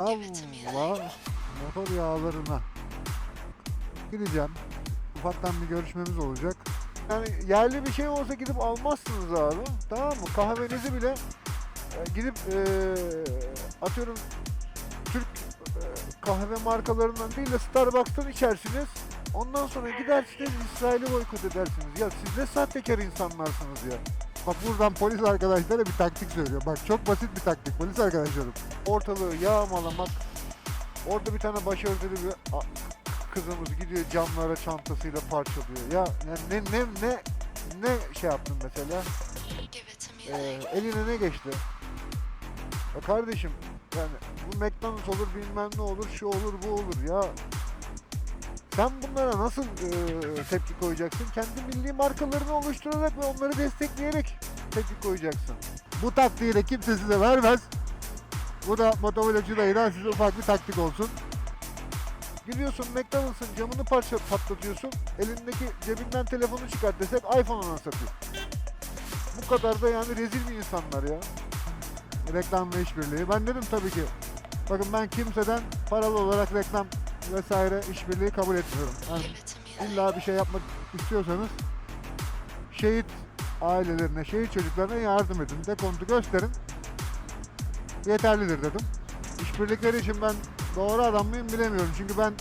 Allah motor yağlarına gideceğim. Ufaktan bir görüşmemiz olacak. Yani yerli bir şey olsa gidip almazsınız abi. Tamam mı? Kahvenizi bile e, gidip e, atıyorum Türk e, kahve markalarından değil de Starbucks'tan içersiniz. Ondan sonra gidersiniz İsrail'i boykot edersiniz. Ya siz ne sahtekar insanlarsınız ya. Bak buradan polis arkadaşlara bir taktik söylüyor. Bak çok basit bir taktik polis arkadaşlarım. Ortalığı yağmalamak. Orada bir tane başörtülü bir kızımız gidiyor camlara çantasıyla parçalıyor. Ya yani ne ne ne ne şey yaptın mesela? Ee, eline ne geçti? Ya kardeşim yani bu McDonald's olur bilmem ne olur şu olur bu olur ya. Sen bunlara nasıl e, tepki koyacaksın? Kendi milli markalarını oluşturarak ve onları destekleyerek tepki koyacaksın. Bu taktiği de kimse size vermez. Bu da motovlogcu dayıdan size ufak bir taktik olsun. Gidiyorsun McDonald's'ın camını parça patlatıyorsun. Elindeki cebinden telefonu çıkart desek iPhone ona satıyor. Bu kadar da yani rezil bir insanlar ya. Reklam ve işbirliği. Ben dedim tabii ki. Bakın ben kimseden paralı olarak reklam vesaire işbirliği kabul etmiyorum. Yani illa bir şey yapmak istiyorsanız şehit ailelerine, şehit çocuklarına yardım edin. Dekontu gösterin. Yeterlidir dedim. İşbirlikleri için ben doğru adam mıyım bilemiyorum. Çünkü ben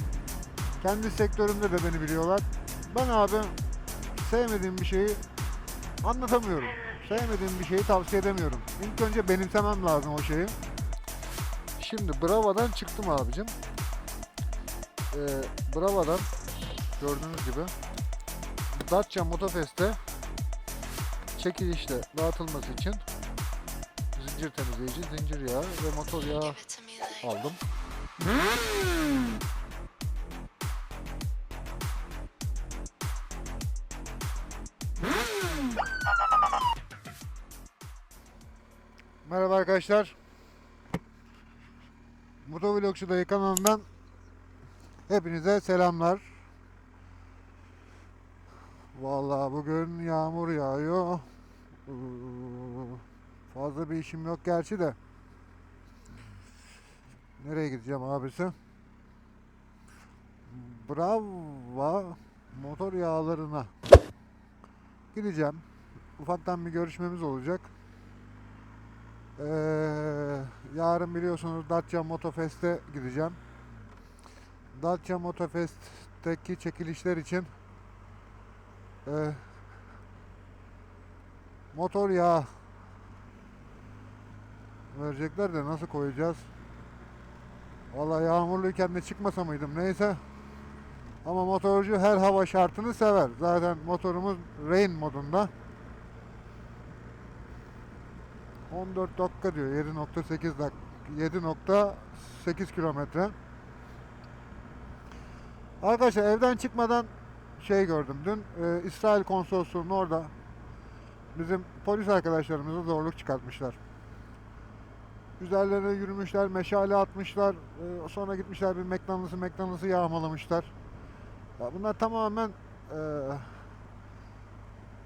kendi sektörümde de beni biliyorlar. Ben abi sevmediğim bir şeyi anlatamıyorum. Sevmediğim bir şeyi tavsiye edemiyorum. İlk önce benimsemem lazım o şeyi. Şimdi Brava'dan çıktım abicim. Ee, Brava'dan gördüğünüz gibi Dacia Motofest'te çekilişle dağıtılması için zincir temizleyici, zincir yağı ve motor yağı aldım. Merhaba arkadaşlar. Motovlogçu Dayı kanalından hepinize selamlar. Vallahi bugün yağmur yağıyor. Fazla bir işim yok gerçi de. Nereye gideceğim abisi? Bravo motor yağlarına gideceğim. Ufaktan bir görüşmemiz olacak. Ee, yarın biliyorsunuz Dacia Motofest'e gideceğim. Dacia Motofest'teki çekilişler için ee, motor yağı verecekler de nasıl koyacağız? Vallahi yağmurluyken de çıkmasa mıydım neyse. Ama motorcu her hava şartını sever. Zaten motorumuz rain modunda. 14 dakika diyor. 7.8 dak 7.8 kilometre. Arkadaşlar evden çıkmadan şey gördüm. Dün e, İsrail konsolosluğunun orada bizim polis arkadaşlarımıza zorluk çıkartmışlar. Üzerlerine yürümüşler, meşale atmışlar. e, sonra gitmişler bir McDonald's'ı McDonald's'ı yağmalamışlar. Ya bunlar tamamen e,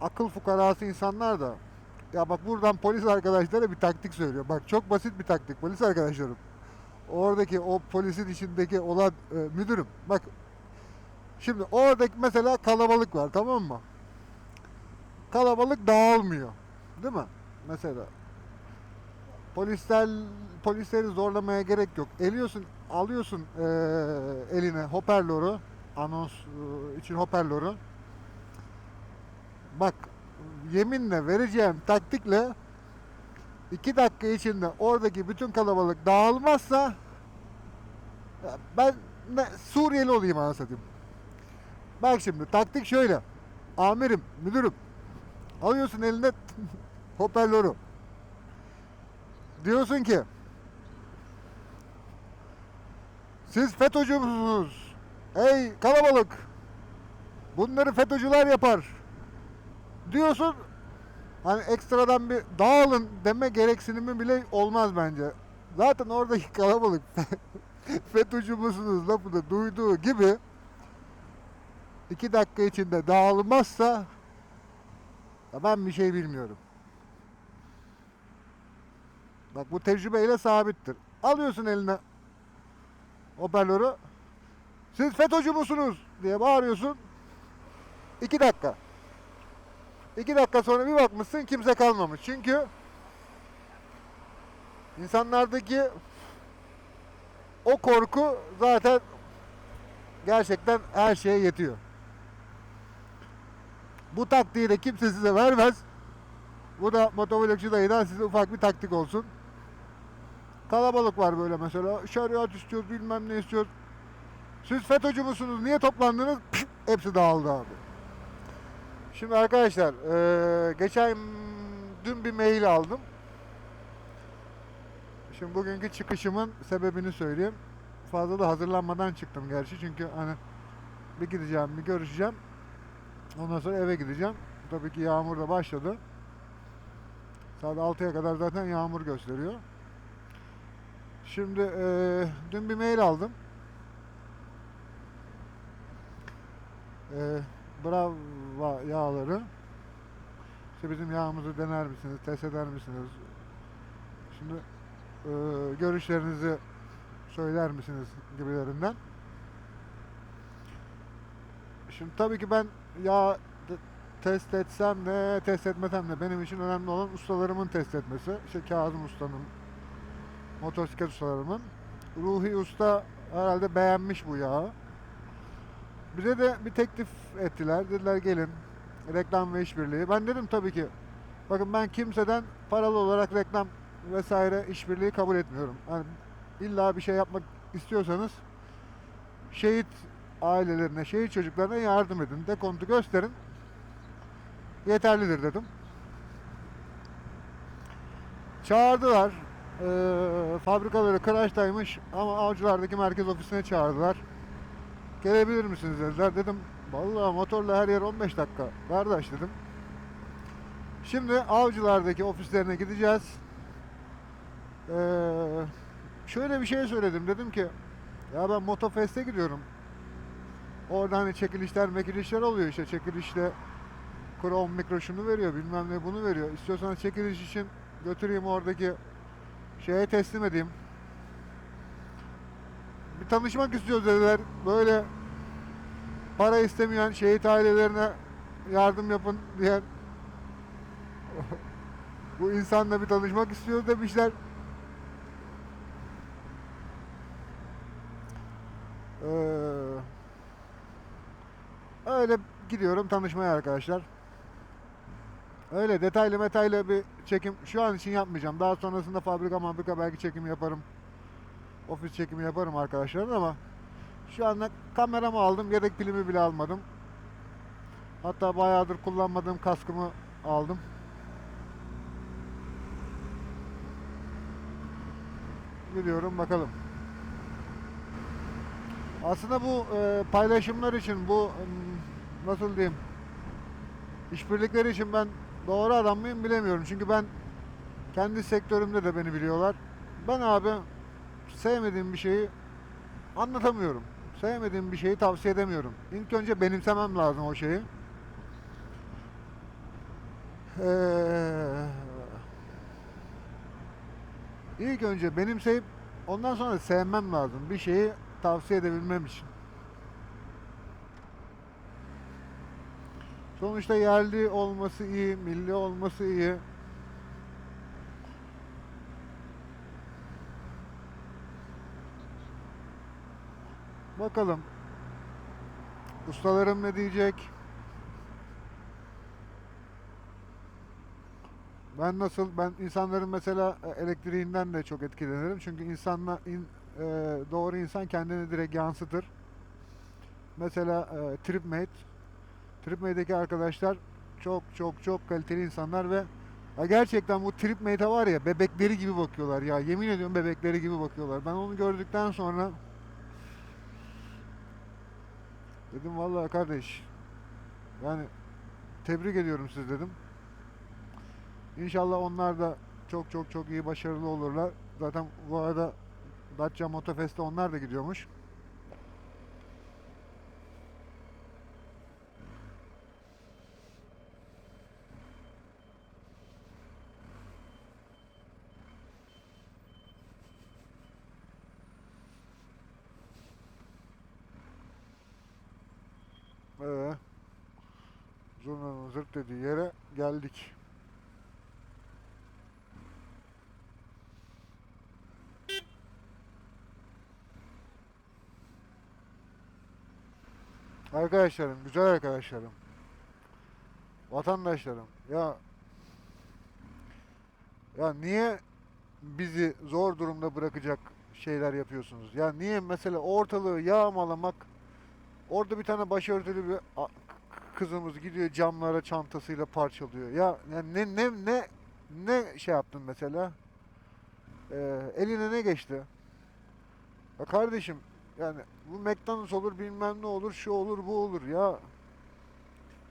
akıl fukarası insanlar da. Ya bak buradan polis arkadaşlara bir taktik söylüyor. Bak çok basit bir taktik polis arkadaşlarım. Oradaki o polisin içindeki olan e, müdürüm. Bak şimdi oradaki mesela kalabalık var tamam mı? Kalabalık dağılmıyor. Değil mi? Mesela polisler polisleri zorlamaya gerek yok. Eliyorsun, alıyorsun e, eline hoparlörü, anons e, için hoparlörü. Bak yeminle vereceğim taktikle iki dakika içinde oradaki bütün kalabalık dağılmazsa ben ne, Suriyeli olayım anasını satayım. Bak şimdi taktik şöyle. Amirim, müdürüm alıyorsun eline hoparlörü. Diyorsun ki siz FETÖ'cü musunuz? Ey kalabalık! Bunları FETÖ'cüler yapar diyorsun hani ekstradan bir dağılın deme gereksinimi bile olmaz bence. Zaten oradaki kalabalık FETÖ'cü musunuz lafını duyduğu gibi iki dakika içinde dağılmazsa ben bir şey bilmiyorum. Bak bu tecrübeyle sabittir. Alıyorsun eline hoparlörü. Siz FETÖ'cü musunuz diye bağırıyorsun. İki dakika. İki dakika sonra bir bakmışsın kimse kalmamış. Çünkü insanlardaki o korku zaten gerçekten her şeye yetiyor. Bu taktiği de kimse size vermez. Bu da motovlogcu dayıdan size ufak bir taktik olsun. Kalabalık var böyle mesela. Şeriat istiyoruz bilmem ne istiyoruz. Siz FETÖ'cü musunuz? Niye toplandınız? Hepsi dağıldı abi. Şimdi arkadaşlar eee, geçen dün bir mail aldım. Şimdi bugünkü çıkışımın sebebini söyleyeyim. Fazla da hazırlanmadan çıktım gerçi çünkü hani bir gideceğim bir görüşeceğim. Ondan sonra eve gideceğim. Tabii ki yağmur da başladı. Saat 6'ya kadar zaten yağmur gösteriyor. Şimdi eee, dün bir mail aldım. Eee Brava yağları. İşte bizim yağımızı dener misiniz, test eder misiniz? Şimdi eee, görüşlerinizi söyler misiniz gibilerinden. Şimdi tabii ki ben yağ test etsem de test etmesem de benim için önemli olan ustalarımın test etmesi. İşte Kazım Usta'nın, motosiklet ustalarımın. Ruhi Usta herhalde beğenmiş bu yağı. Bize de bir teklif ettiler. Dediler gelin reklam ve işbirliği. Ben dedim tabii ki bakın ben kimseden paralı olarak reklam vesaire işbirliği kabul etmiyorum. Yani illa bir şey yapmak istiyorsanız şehit ailelerine, şehit çocuklarına yardım edin. Dekontu gösterin. Yeterlidir dedim. Çağırdılar. Ee, fabrikaları Kıraç'taymış ama avcılardaki merkez ofisine çağırdılar. Gelebilir misiniz dediler. Dedim vallahi motorla her yer 15 dakika. Kardeş dedim. Şimdi avcılardaki ofislerine gideceğiz. Ee, şöyle bir şey söyledim. Dedim ki ya ben Motofest'e gidiyorum. Orada hani çekilişler mekilişler oluyor işte çekilişle Chrome mikro şunu veriyor bilmem ne bunu veriyor. İstiyorsanız çekiliş için götüreyim oradaki şeye teslim edeyim. Bir tanışmak istiyoruz dediler. Böyle para istemeyen şehit ailelerine yardım yapın diyen bu insanla bir tanışmak istiyoruz demişler. Ee, öyle gidiyorum tanışmaya arkadaşlar. Öyle detaylı metaylı bir çekim şu an için yapmayacağım. Daha sonrasında fabrika fabrika belki çekim yaparım. Ofis çekimi yaparım arkadaşlar ama şu anda kameramı aldım. Yedek pilimi bile almadım. Hatta bayağıdır kullanmadığım kaskımı aldım. Gidiyorum bakalım. Aslında bu e, paylaşımlar için bu nasıl diyeyim işbirlikleri için ben doğru adam mıyım bilemiyorum. Çünkü ben kendi sektörümde de beni biliyorlar. Ben abi sevmediğim bir şeyi anlatamıyorum. Sevmediğim bir şeyi tavsiye edemiyorum. İlk önce benimsemem lazım o şeyi. Ee, ilk önce benimseyip ondan sonra sevmem lazım. Bir şeyi tavsiye edebilmem için. Sonuçta yerli olması iyi, milli olması iyi. Bakalım. Ustalarım ne diyecek? Ben nasıl ben insanların mesela e, elektriğinden de çok etkilenirim. Çünkü insanla in, e, doğru insan kendini direkt yansıtır. Mesela e, TripMate TripMate'deki arkadaşlar çok çok çok kaliteli insanlar ve ya gerçekten bu TripMate'e var ya bebekleri gibi bakıyorlar ya. Yemin ediyorum bebekleri gibi bakıyorlar. Ben onu gördükten sonra dedim vallahi kardeş yani tebrik ediyorum siz dedim. İnşallah onlar da çok çok çok iyi başarılı olurlar. Zaten bu arada Dacia Motofest'e onlar da gidiyormuş. Zırt dediği yere geldik. Arkadaşlarım, güzel arkadaşlarım. Vatandaşlarım. Ya ya niye bizi zor durumda bırakacak şeyler yapıyorsunuz? Ya niye mesela ortalığı yağmalamak orada bir tane başörtülü bir kızımız gidiyor camlara çantasıyla parçalıyor. Ya, ne ne ne ne şey yaptın mesela? Ee, eline ne geçti? Ya kardeşim yani bu McDonald's olur bilmem ne olur şu olur bu olur ya.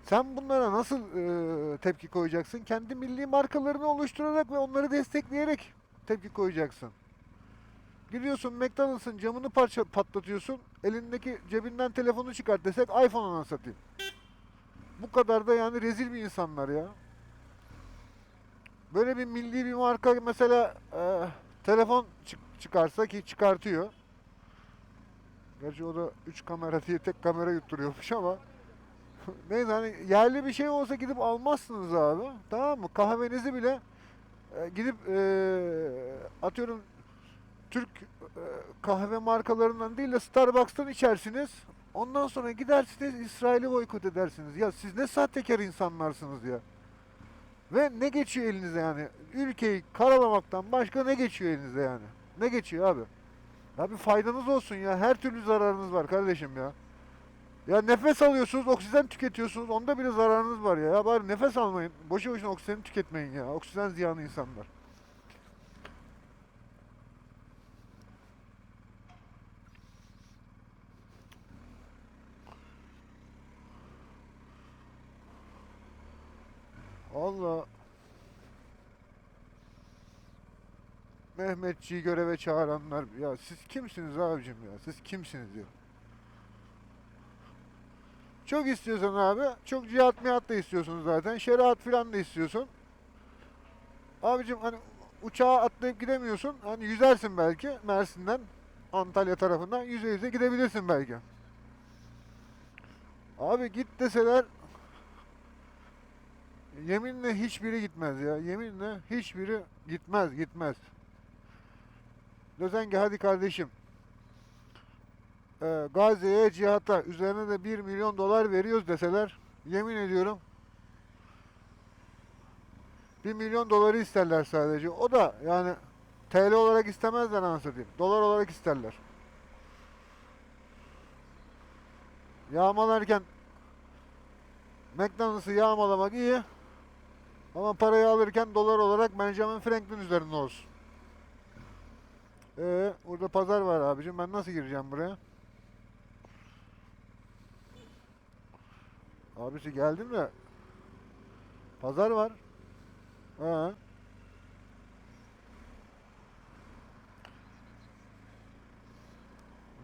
Sen bunlara nasıl e, tepki koyacaksın? Kendi milli markalarını oluşturarak ve onları destekleyerek tepki koyacaksın. Gidiyorsun McDonald's'ın camını parça patlatıyorsun. Elindeki cebinden telefonu çıkart desek iPhone'una satayım. Bu kadar da yani rezil bir insanlar ya. Böyle bir milli bir marka mesela e, telefon çık- çıkarsa ki çıkartıyor. Gerçi o da 3 kamera diye tek kamera yutturuyormuş ama neyse hani yerli bir şey olsa gidip almazsınız abi. Tamam mı? Kahvenizi bile e, gidip e, atıyorum Türk e, kahve markalarından değil de Starbucks'tan içersiniz. Ondan sonra gidersiniz İsrail'i boykot edersiniz. Ya siz ne sahtekar insanlarsınız ya. Ve ne geçiyor elinize yani? Ülkeyi karalamaktan başka ne geçiyor elinize yani? Ne geçiyor abi? Ya bir faydanız olsun ya. Her türlü zararınız var kardeşim ya. Ya nefes alıyorsunuz, oksijen tüketiyorsunuz. Onda bile zararınız var ya. Ya bari nefes almayın. Boşu boşuna oksijeni tüketmeyin ya. Oksijen ziyanı insanlar. Allah Mehmetçiyi göreve çağıranlar ya siz kimsiniz abicim ya? Siz kimsiniz ya çok istiyorsan abi çok cihat mihat da istiyorsun zaten. Şeriat filan da istiyorsun. Abicim hani uçağa atlayıp gidemiyorsun. Hani yüzersin belki Mersin'den Antalya tarafından yüze yüze gidebilirsin belki. Abi git deseler Yeminle hiçbiri gitmez ya. Yeminle hiçbiri gitmez, gitmez. Ki hadi kardeşim. Ee, Gazze'ye cihata üzerine de 1 milyon dolar veriyoruz deseler yemin ediyorum 1 milyon doları isterler sadece. O da yani TL olarak istemezler anasını diyeyim. Dolar olarak isterler. Yağmalarken McDonald's'ı yağmalamak iyi. Ama parayı alırken dolar olarak Benjamin Franklin üzerinde olsun. Ee, burada pazar var abicim. Ben nasıl gireceğim buraya? Abisi geldim de pazar var. Ha.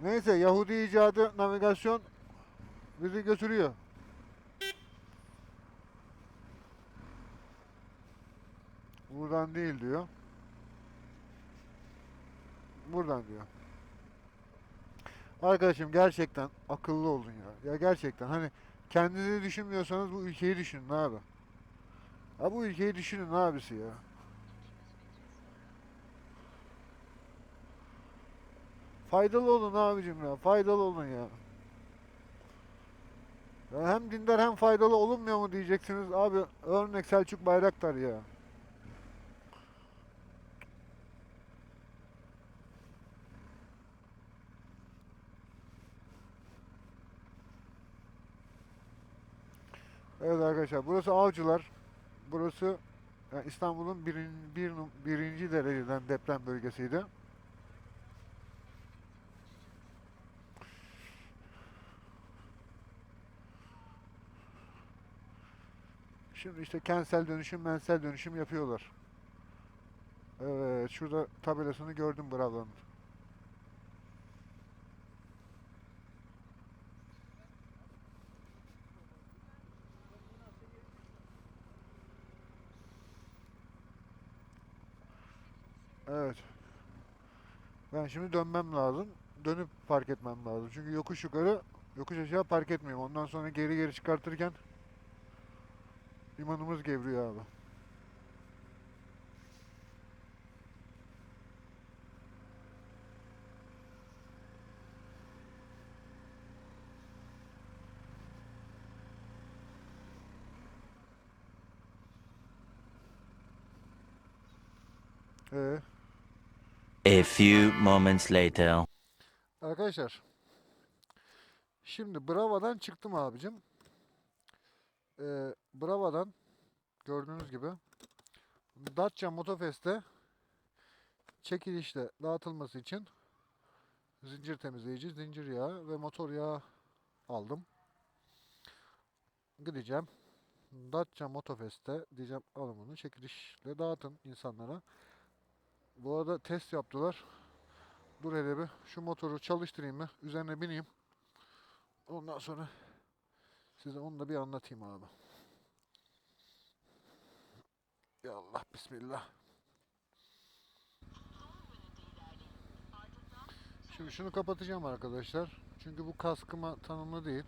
Neyse Yahudi icadı navigasyon bizi götürüyor. Buradan değil diyor. Buradan diyor. Arkadaşım gerçekten akıllı olun ya. Ya gerçekten hani kendinizi düşünmüyorsanız bu ülkeyi düşünün abi. Ha bu ülkeyi düşünün abisi ya. Faydalı olun abicim ya. Faydalı olun ya. Ya hem dindar hem faydalı olunmuyor mu diyeceksiniz. Abi örnek Selçuk Bayraktar ya. Evet arkadaşlar burası Avcılar. Burası yani İstanbul'un birin, bir, birinci dereceden deprem bölgesiydi. Şimdi işte kentsel dönüşüm, mentsel dönüşüm yapıyorlar. Evet, şurada tabelasını gördüm Bravo'nun. Evet. Ben şimdi dönmem lazım. Dönüp park etmem lazım. Çünkü yokuş yukarı, yokuş aşağı park etmiyorum. Ondan sonra geri geri çıkartırken İmanımız gevriyor abi. Ee, A few moments later. Arkadaşlar. Şimdi Brava'dan çıktım abicim. Ee, Brava'dan gördüğünüz gibi Dacia Motofest'te çekilişte dağıtılması için zincir temizleyici, zincir yağı ve motor yağı aldım. Gideceğim. Dacia Motofest'te diyeceğim alın bunu çekilişle dağıtın insanlara. Bu arada test yaptılar. Dur hele bir şu motoru çalıştırayım mı? Üzerine bineyim. Ondan sonra size onu da bir anlatayım abi. Ya Allah bismillah. Şimdi şunu kapatacağım arkadaşlar. Çünkü bu kaskıma tanımlı değil.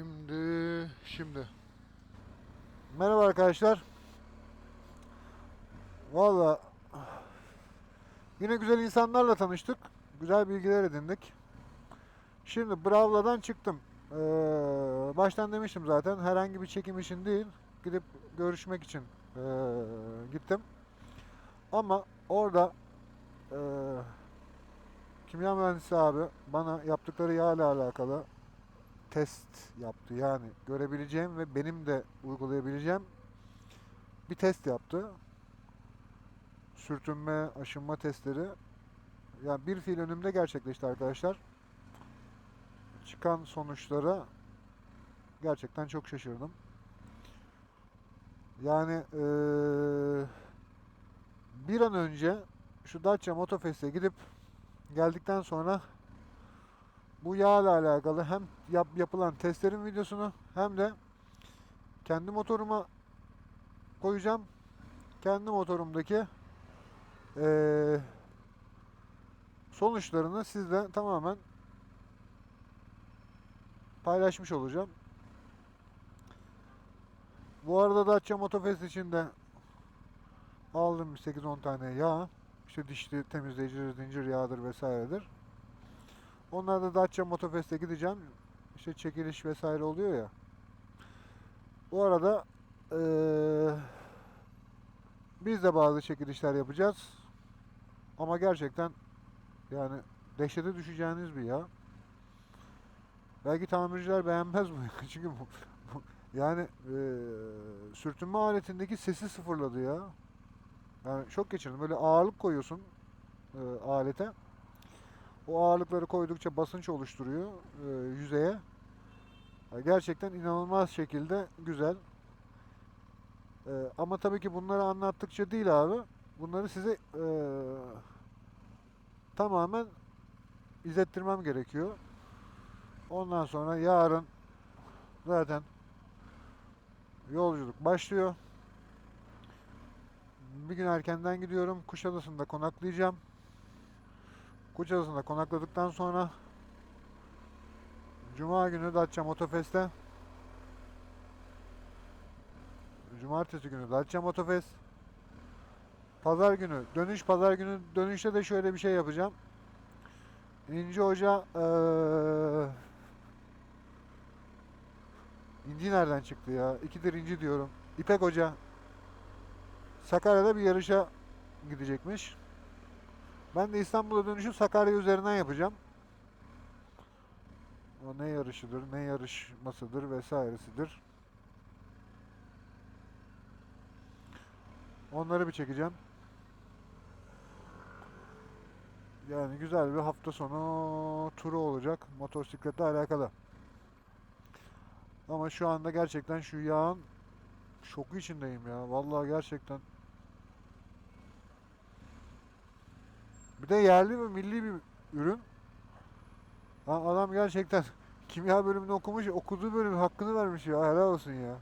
Şimdi, şimdi. Merhaba arkadaşlar. Valla yine güzel insanlarla tanıştık. Güzel bilgiler edindik. Şimdi Bravla'dan çıktım. Ee, baştan demiştim zaten herhangi bir çekim için değil. Gidip görüşmek için ee, gittim. Ama orada ee, kimya mühendisi abi bana yaptıkları yağla alakalı test yaptı. Yani görebileceğim ve benim de uygulayabileceğim bir test yaptı. Sürtünme, aşınma testleri. Yani bir fiil önümde gerçekleşti arkadaşlar. Çıkan sonuçlara gerçekten çok şaşırdım. Yani eee, bir an önce şu Dacia Motofest'e gidip geldikten sonra bu yağla alakalı hem yap, yapılan testlerin videosunu hem de kendi motoruma koyacağım. Kendi motorumdaki eee, sonuçlarını sizle tamamen paylaşmış olacağım. Bu arada Dacia Motofest için de aldım 8-10 tane yağ. İşte dişli temizleyicidir, zincir yağıdır vesairedir. Onlar da Dacia Motofest'e gideceğim. İşte çekiliş vesaire oluyor ya. Bu arada eee, biz de bazı çekilişler yapacağız. Ama gerçekten yani dehşete düşeceğiniz bir yağ. Belki tamirciler beğenmez bu. Çünkü bu, bu- yani eee, sürtünme aletindeki sesi sıfırladı ya. Yani şok geçirdim. Böyle ağırlık koyuyorsun eee, alete. O ağırlıkları koydukça basınç oluşturuyor eee, yüzeye. Ya Gerçekten inanılmaz şekilde güzel. Eee, ama tabii ki bunları anlattıkça değil abi. Bunları size eee, tamamen izlettirmem gerekiyor. Ondan sonra yarın zaten yolculuk başlıyor. Bir gün erkenden gidiyorum. Kuşadası'nda konaklayacağım. Kuşadası'nda konakladıktan sonra Cuma günü Datça Motofest'e Cumartesi günü Datça Motofest Pazar günü dönüş pazar günü dönüşte de şöyle bir şey yapacağım. İnci Hoca eee İnci nereden çıktı ya? İkidir İnci diyorum. İpek Hoca Sakarya'da bir yarışa gidecekmiş. Ben de İstanbul'a dönüşü Sakarya üzerinden yapacağım. O ne yarışıdır, ne yarışmasıdır vesairesidir. Onları bir çekeceğim. Yani güzel bir hafta sonu turu olacak motosikletle alakalı. Ama şu anda gerçekten şu yağın şoku içindeyim ya. Vallahi gerçekten. Bir de yerli ve milli bir ürün. Ha, adam gerçekten kimya bölümünü okumuş okuduğu bölümün hakkını vermiş ya helal olsun ya.